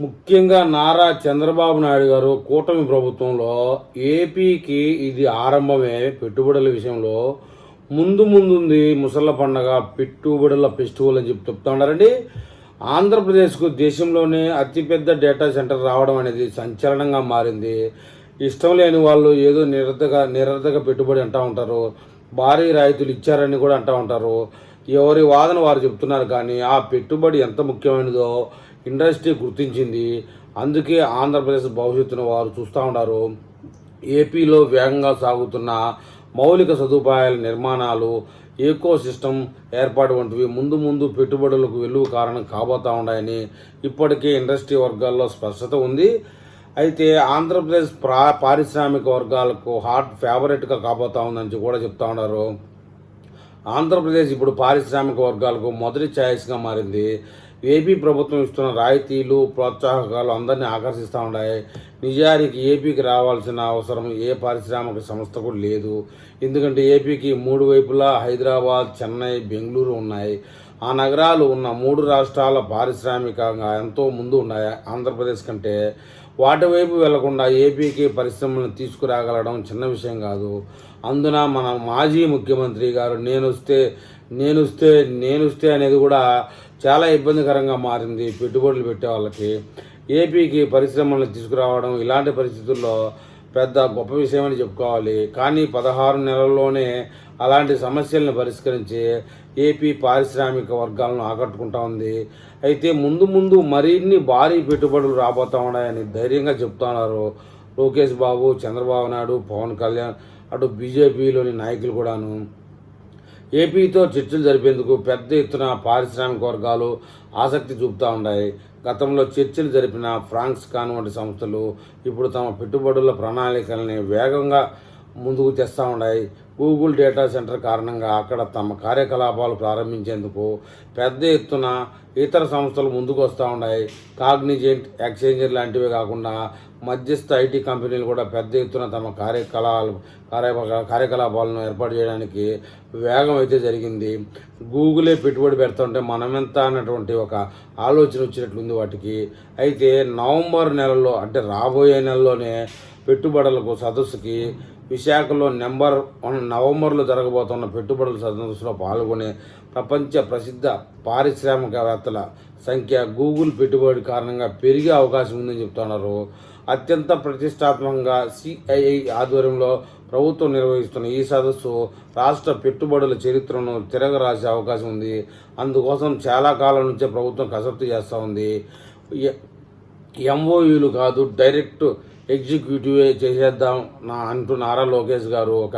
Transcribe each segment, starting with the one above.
ముఖ్యంగా నారా చంద్రబాబు నాయుడు గారు కూటమి ప్రభుత్వంలో ఏపీకి ఇది ఆరంభమే పెట్టుబడుల విషయంలో. ముందు ముందుంది ముసళ్ళ పండగ పెట్టుబడుల ఫెస్టివల్ అని చెప్పి చెప్తా ఉన్నారండి. ఆంధ్రప్రదేశ్కు దేశంలోనే అతిపెద్ద డేటా సెంటర్ రావడం అనేది సంచలనంగా మారింది. ఇష్టం లేని వాళ్ళు ఏదో నిరర్ధక నిరర్ధక పెట్టుబడి అంటూ ఉంటారు. భారీ రాయితీలు ఇచ్చారని కూడా అంటూ ఉంటారు. ఎవరి వాదన వారు చెప్తున్నారు కానీ ఆ పెట్టుబడి ఎంత ముఖ్యమైనదో ఇండస్ట్రీ గుర్తించింది. అందుకే ఆంధ్రప్రదేశ్ భవిష్యత్తును వారు చూస్తూ ఉన్నారు. ఏపీలో వేగంగా సాగుతున్న మౌలిక సదుపాయాల నిర్మాణాలు ఏకో సిస్టమ్ ఏర్పాటు వంటివి ముందు ముందు పెట్టుబడులకు వెలువ కారణం కాబోతా ఉన్నాయని ఇప్పటికే ఇండస్ట్రీ వర్గాల్లో స్పష్టత ఉంది. అయితే ఆంధ్రప్రదేశ్ ప్రా పారిశ్రామిక వర్గాలకు హాట్ ఫేవరెట్గా కాబోతా ఉందని కూడా చెప్తా ఉన్నారు. ఆంధ్రప్రదేశ్ ఇప్పుడు పారిశ్రామిక వర్గాలకు మొదటి ఛాయిస్గా మారింది. ఏపీ ప్రభుత్వం ఇస్తున్న రాయితీలు ప్రోత్సాహకాలు అందరినీ ఆకర్షిస్తూ ఉన్నాయి. నిజానికి ఏపీకి రావాల్సిన అవసరం ఏ పారిశ్రామిక సంస్థ కూడా లేదు. ఎందుకంటే ఏపీకి మూడు వైపులా హైదరాబాద్ చెన్నై బెంగళూరు ఉన్నాయి. ఆ నగరాలు ఉన్న మూడు రాష్ట్రాల పారిశ్రామికంగా ఎంతో ముందు ఉన్నాయి ఆంధ్రప్రదేశ్ కంటే. వాటి వైపు వెళ్ళకుండా ఏపీకి పరిశ్రమలను తీసుకురాగలడం చిన్న విషయం కాదు. అందున మన మాజీ ముఖ్యమంత్రి గారు నేను వస్తే నేను వస్తే అనేది కూడా చాలా ఇబ్బందికరంగా మారింది. పెట్టుబడులు పెట్టే వాళ్ళకి. ఏపీకి పరిశ్రమలను తీసుకురావడం ఇలాంటి పరిస్థితుల్లో పెద్ద గొప్ప విషయమని చెప్పుకోవాలి. కానీ పదహారు నెలల్లోనే అలాంటి సమస్యలను పరిష్కరించి ఏపీ పారిశ్రామిక వర్గాలను ఆకట్టుకుంటా ఉంది. అయితే ముందు ముందు మరిన్ని భారీ పెట్టుబడులు రాబోతా ఉన్నాయని ధైర్యంగా చెప్తున్నారు లోకేష్ బాబు చంద్రబాబు నాయుడు పవన్ కళ్యాణ్ అటు బీజేపీలోని నాయకులు కూడాను. ఏపీతో చర్చలు జరిపేందుకు పెద్ద ఎత్తున పారిశ్రామిక వర్గాలు ఆసక్తి చూపుతూ ఉన్నాయి. గతంలో చర్చలు జరిపిన ఫ్రాంక్స్ కాన్ వంటి సంస్థలు ఇప్పుడు తమ పెట్టుబడుల ప్రణాళికల్ని వేగంగా ముందుకు తెస్తూ ఉన్నాయి. గూగుల్ డేటా సెంటర్ కారణంగా అక్కడ తమ కార్యకలాపాలు ప్రారంభించేందుకు పెద్ద ఎత్తున ఇతర సంస్థలు ముందుకు వస్తూ ఉన్నాయి. కాగ్నిజెంట్ ఎక్స్చేంజర్ లాంటివే కాకుండా మధ్యస్థ ఐటీ కంపెనీలు కూడా పెద్ద ఎత్తున తమ కార్యకలాపాలు కార్య కార్యకలాపాలను ఏర్పాటు చేయడానికి వేగం అయితే జరిగింది. గూగులే పెట్టుబడి పెడుతుంటే మనమెంత అన్నటువంటి ఒక ఆలోచన వచ్చినట్లుంది వాటికి. అయితే నవంబర్ నెలలో అంటే రాబోయే నెలలోనే పెట్టుబడులకు సదస్సుకి విశాఖలో నెంబర్ వన్ నవంబర్లో జరగబోతున్న పెట్టుబడుల సదస్సులో పాల్గొనే ప్రపంచ ప్రసిద్ధ పారిశ్రామికవేత్తల సంఖ్య గూగుల్ పెట్టుబడి కారణంగా పెరిగే అవకాశం ఉందని చెప్తున్నారు. అత్యంత ప్రతిష్టాత్మకంగా సిఐఐ ఆధ్వర్యంలో ప్రభుత్వం నిర్వహిస్తున్న ఈ సదస్సు రాష్ట్ర పెట్టుబడుల చరిత్రను తిరగరాసే అవకాశం ఉంది. అందుకోసం చాలా కాలం నుంచే ప్రభుత్వం కసరత్తు చేస్తూ ఉంది. ఎంఓయూలు కాదు డైరెక్ట్ ఎగ్జిక్యూటివ్ చేసేద్దాం నా అంటూ నారా లోకేష్ గారు ఒక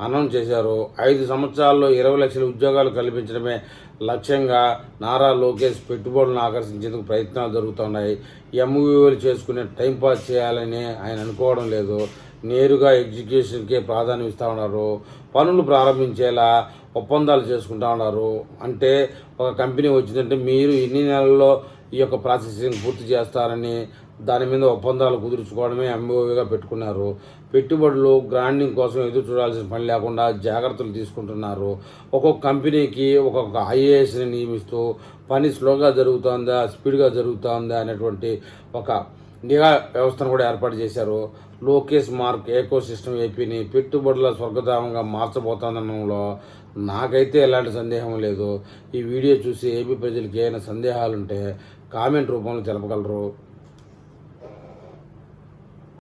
అనౌన్స్ చేశారు. ఐదు సంవత్సరాల్లో ఇరవై లక్షల ఉద్యోగాలు కల్పించడమే లక్ష్యంగా నారా లోకేష్ పెట్టుబడులను ఆకర్షించేందుకు ప్రయత్నాలు జరుగుతున్నాయి. ఎంఓయూలు చేసుకునే టైంపాస్ చేయాలని ఆయన అనుకోవడం లేదు. నేరుగా ఎగ్జిక్యూషన్కే ప్రాధాన్యం ఇస్తూ ఉన్నారు. పనులు ప్రారంభించేలా ఒప్పందాలు చేసుకుంటా ఉన్నారు. అంటే ఒక కంపెనీ వచ్చిందంటే మీరు ఇన్ని నెలల్లో ఈ యొక్క ప్రాసెసింగ్ పూర్తి చేస్తారని దాని మీద ఒప్పందాలు కుదుర్చుకోవడమే ఎంఓవిగా పెట్టుకున్నారు. పెట్టుబడులు గ్రాండింగ్ కోసం ఎదురు చూడాల్సిన పని లేకుండా జాగ్రత్తలు తీసుకుంటున్నారు. ఒక్కొక్క కంపెనీకి ఒక్కొక్క ఐఏఎస్ని నియమిస్తూ పని స్లోగా జరుగుతుందా స్పీడ్గా జరుగుతుందా అనేటువంటి ఒక నిఘా వ్యవస్థను కూడా ఏర్పాటు చేశారు. లోకేష్ మార్క్ ఏకో సిస్టమ్ ఏపీని పెట్టుబడుల స్వర్గధామంగా మార్చబోతోందనడంలో నాకైతే ఎలాంటి సందేహం లేదు. ఈ వీడియో చూసి ఏపీ ప్రజలకి ఏమైనా సందేహాలుంటే కామెంట్ రూపంలో తెలపగలరు.